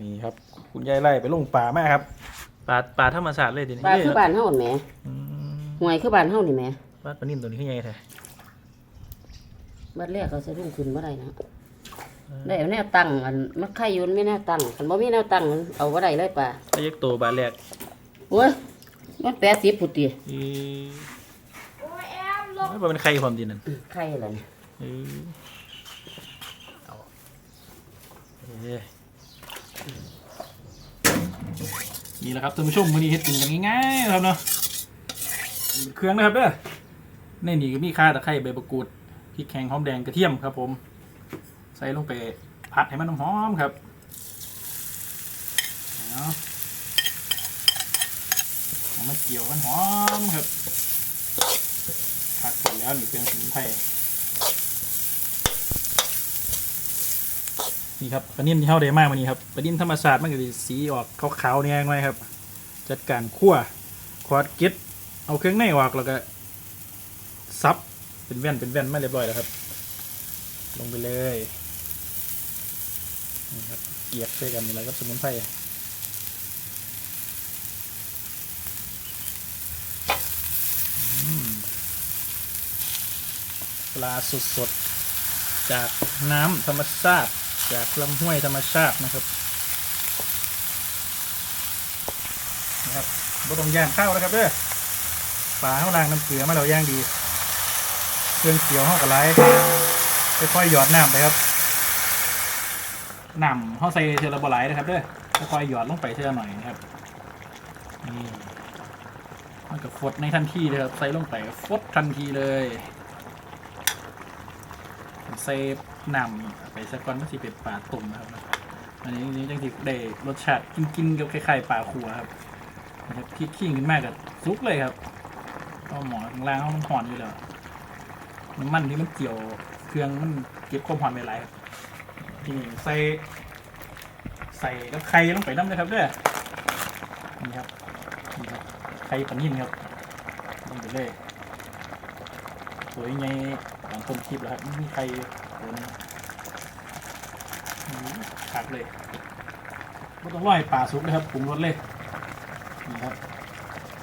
นี่ครับ คุณยายไล่ไปลงป่ามากครับ ป่าป่าธรรมศาสตร์เลยเดี๋ยวนี้ปลาคือบ้านเฮาแหมอืมหวยคือบ้านเฮานี่แหมปลาปลานิ่มตัวนี้ขึ้นยังไงแท้บัดแรกก็สะดุ้งขึ้นบ่ได้นะได้เอาแนวตั้งอันมันไข่อยุนไม่แนวตั้งคันบ่มีแนวตั้งเอาบ่ได้เลยป่าก็ยักตัวบาทแรกโอ้ยมัน80พุดติอีไม่เป็นใครความดีนั่นอื้อไข่ล่ะนี่ เออเอาเอ้ย นี่แหละครับท่านผู้ชมวันนี้เฮ็ดกินกันง่ายๆนะครับเนาะเครื่องนะครับเด้อในนี่ก็มีข่าตะไคร้ใบมะกรูดพริกแห้งหอมแดงกระเทียมครับ ผม ใส่ลงไปผัดให้มันหอมครับเอาเอาเกี่ยวมันหอมครับผัดเสร็จแล้วนี่เครื่องสมุนไพร นี่ครับปลานิ่มที่เข้าได้มากวันนี้ครับปลานิ่มธรรมศาสตร์มันก็จะสีออกขาวๆเนี่ยหน่อยครับ จัดการคั่วควอดเก็ตเอาเครื่องในออกแล้วก็ซับเป็นแว่นเป็นแว่นไมาเรียบร้อยแล้วครับ ลงไปเลยนี่ครับเกียบด้วยกันนี่แหละครับสมุนไพรปลาสดๆ จากน้ำธรรมชาติ จากลำห้วยธรรมชาตินะครับนะครับบ่ต้องย่างข้าวนะครับเด้อปลาข้าวลางน้ำเกลือมาเราย่างดี เครื่องเขียวห้องกับไรค่อยๆหยอดน้ำไปครับน้ำห้องใส่เทอละบไหลนะครับเด้อค่อยๆหยอดลงไปเทอละหน่อยนะครับนี่มันก็ฟดในทันทีเลยครับใส่ลงไปฟดทันทีเลยใส่ นำไปสักก้อนมันสิเป็นปลาตุ่มนะครับอันนี้จริงๆจังสิได้รสชาติกินๆกับคล้ายๆปลาขัวครับนะครับพริกขี้ขึ้นมากกับซุกเลยครับก็หมอข้างล่างเขามันหอนอยู่แล้วน้ำมันที่มันเกี่ยวเครื่องมันเก็บความหอนไปหลายครับนี่ใส่ใส่กับไข่ลงไปน้ำเลยครับเด้อนี่ครับนี่ครับไข่ปนิ่มครับลงไปเลยสวยไงหลังต้นคลิปแล้วครับมีใครโดน ขาดเลยไม่ต้องร้อยป่าสุกเลยครับปรุงรสเลยนี่ครับ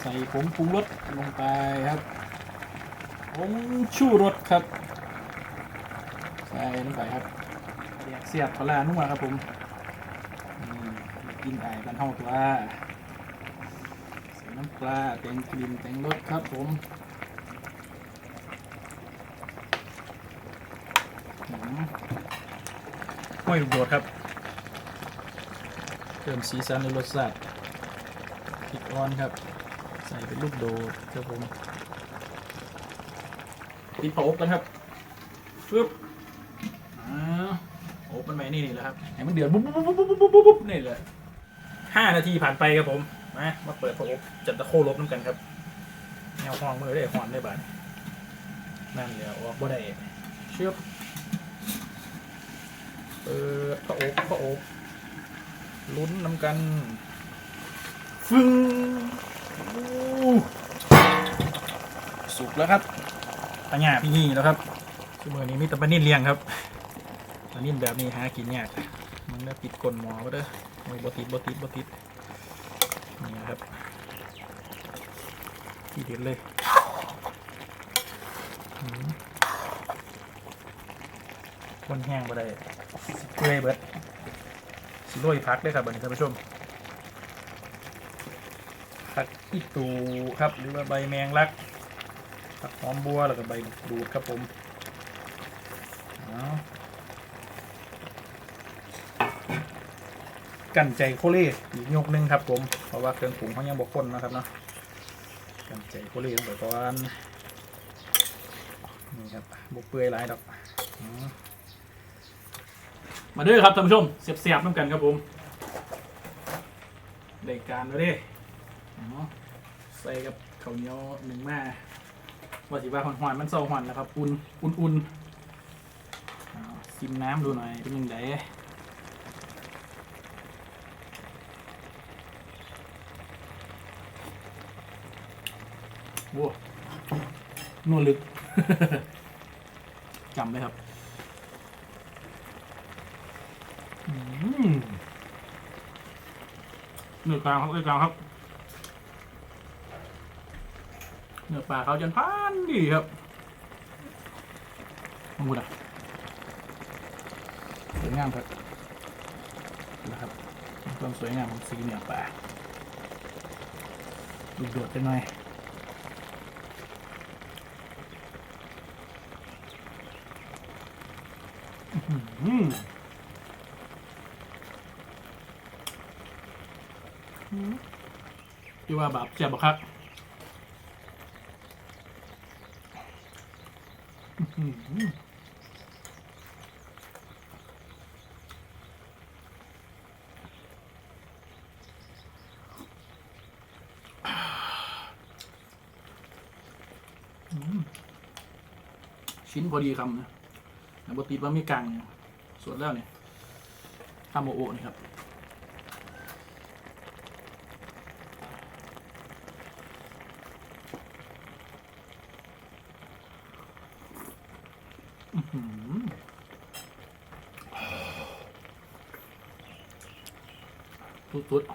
ใส่ผงปรุงรสลงไปครับผงชูรสครับ ใส่ลงไปครับแยกเสียบปลาร้านัวครับผมกินไอ้กันเท่าตัวใส่น้ำปลาแต่งกลิ่นแต่งรสครับผม ห้อยลูกโดดครับเติมสีสันในรสชาติพริกอ่อนครับ ใส่เป็นลูกโดดครับผมปิดเผาอบกันครับฟึบอ่าอบมันไหมนี่นี่แหละครับให้มันเดือดบุ๊บบุ๊บบุ๊บบุ๊บบุ๊บบุ๊บนี่เลยห้านาทีผ่านไปครับผมมามาเปิดเผาอบจัดตะโคลบน้ำกันครับแนวห้องมือได้หอนได้บาดนั่นเดี๋ยวออกบ่ได้เชื่อ เออพระโอบพระโอบลุ้นนำกันฟึ่งอู้สุกแล้วครับปัญญาพี่นี่แล้วครับชั่วโมงนี้มีแต่ปลานิ่นเลี้ยงครับปลานิ่นแบบนี้หากินยากมันได้ปิดกลนหมอก็เด้อโอ้ยบติดบติดบติดนี่นะครับทีเด็ดเลยอืมคนแห้งบ่ได้ เปื่อยเบิดสิโรยพักเลยครับบัดนี้ท่านผู้ชมผักอีตูครับหรือว่าใบแมงลักผักหอมบัวแล้วก็ใบดูดครับผมกันใจโคเล่อีกยกนึงครับผม เพราะว่าเครื่องปรุงเขายังบกคนนะครับเนาะกันใจโคเล่ลงไปก่อนนี่ครับบกเปื่อยหลายดอกอ มาด้อครับท่านผู้ชมเสียบๆน้ำกันครับผมได้การแล้วเด้ใส่กับข้าวเหนียวหนึ่งมาว่าสิว่าหอนๆมันเศร้าหอนแล้วครับอุ่นอุ่นๆเอาชิมน้ำดูหน่อยเป็นยังไงว้านวลลึกจำเลยครับ อืม เนื้อกลางครับเนื้อกลางครับ เนื้อปลาเขาจนพานดีครับมองดูนะสวยงามครับนะครับความสวยงามของสีเนื้อปลาดูโดดไปหน่อยอืม ที่ว่าแบบเจ็บบ่ครับชิ้นพอดีคำนะแต่บติดว่าไม่กลางเนี่ยส่วนแล้วเนี่ยทำโอโอนี่ครับ อื้อหือ สุดๆ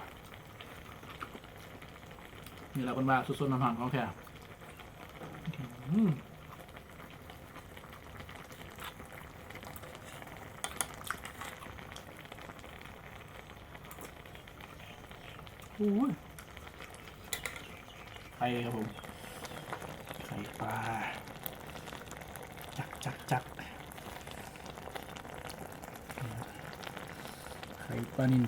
นี่แหละเป็นว่าสุดๆน้ำหางของแท้อื้อหือโอ้ยไข่ครับผมไข่ปลา จักจักจักไข่ปลานิน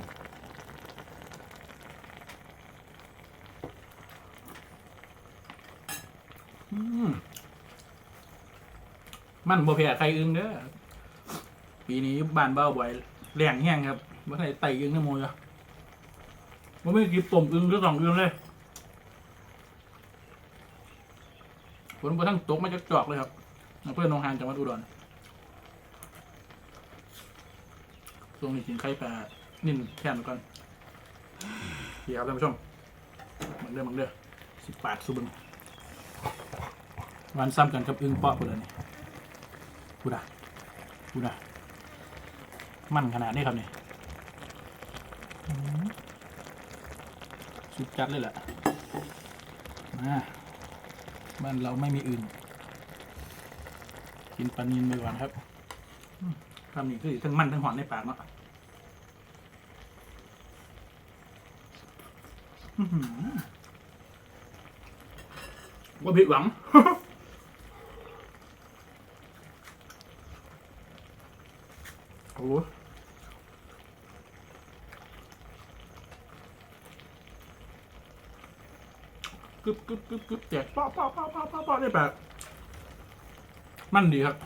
มันบ่แพ้ไข่อึงเด้อปีนี้บ้านเบ้าบ่อยแรงแห้งครับบ่าได้ไต่อึงน้ำมูจ้ะบ่ไม่กินต้มอึงหรือสองอึงเลยฝนบ่ทั้งตกมาจากจอกเลยครับเพื่อหนองหานจังหวัดอุดร ช่วงนี้กินไข่ปลานิ่นแค่นก่อนเดี๋ยวครับท่านผู้ชมมันเด้อมันเด้อสิบบาทสุบึงวันซ้ำกันกับอึ้งเปาะพุ่นเลยนี่พูดอะพูดอะมันขนาดนี้ครับนี่สุดจัดเลยแหละมาบ้านเราไม่มีอื่น กินปลานินไปก่อนครับ ทำนี่คือทั้งมันทั้งหวานในปากเนาะอื้อหือว่าผิดหวัง โอ้โหกึบกึบกึบกึบแจกป้อป้อป้อป้อป้อป้อได้แบบมันดีครับ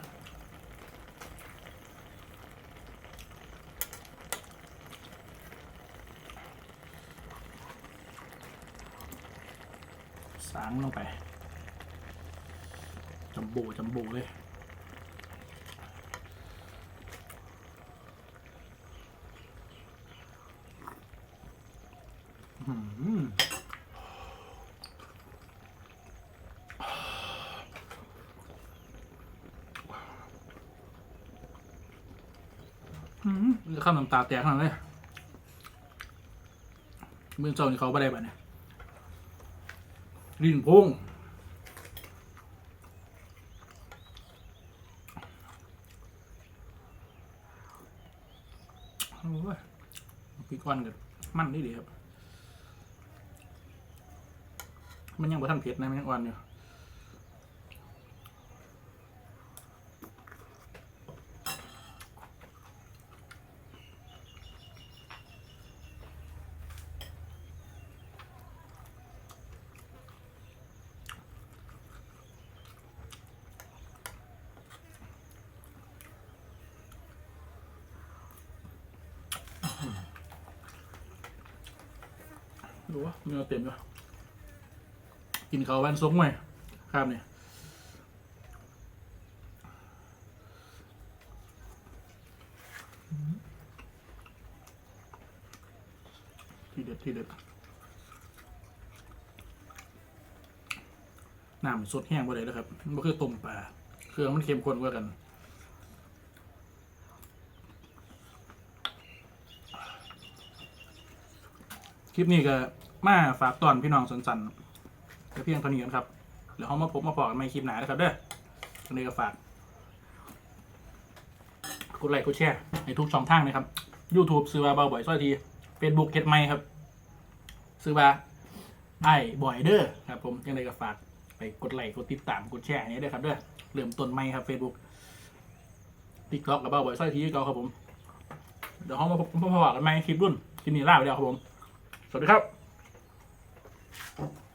สางลงไปจัมโบจัมโบเลยอื้อหืออื้อหือข้ามน้ำตาแตกขนาดนั้เลยมื่อเจ้านี่เขาไม่ได้ปะเนี่ย ลิ้นพุ่งโอ้ยพริกอ่อนกับมันนี่ดีครับ มันยังบ่ทันเผ็ดนะมันยังอ่อนอยู่ ดูว่าเนื้อเต็มอยู่กินเขาวแว่นซกไหมครับเนี่ยที่เด็ดที่เด็ดน้ำสดแห้งบ่ได้แล้วครับมันบ่คือต้มปลาเครื่องมันเข้มข้นกว่ากันแกลิปนี้ก็ มาฝากตอนพี่น้องสนสันก็เพียงเท่านี้กันครับเดี๋ยวเขามาพบมาพอกันใหม่คลิปหนานะครับเด้อวันนี้ก็ฝากกดไลค์กดแชร์ในทุกช่องทางนะครับ YouTube ซื้อว่าเบาบ่อยซ้อยที Facebook เฮ็ดไม่ครับ ซื้อว่าไอ้บ่อยเด้อครับผมยังไงก็ฝากไปกดไลค์กดติดตามกดแชร์ให้ด้วยครับเด้อเริ่มต้นไม่ครับ Facebook TikTok กับเบาบ่อยซ้อยทีเก่าครับผม เดี๋ยวเขามาพบมาพบกันใหม่คลิปรุ่นคลิปนี้ลาไปแล้วครับผม สวัสดีครับ Thank you.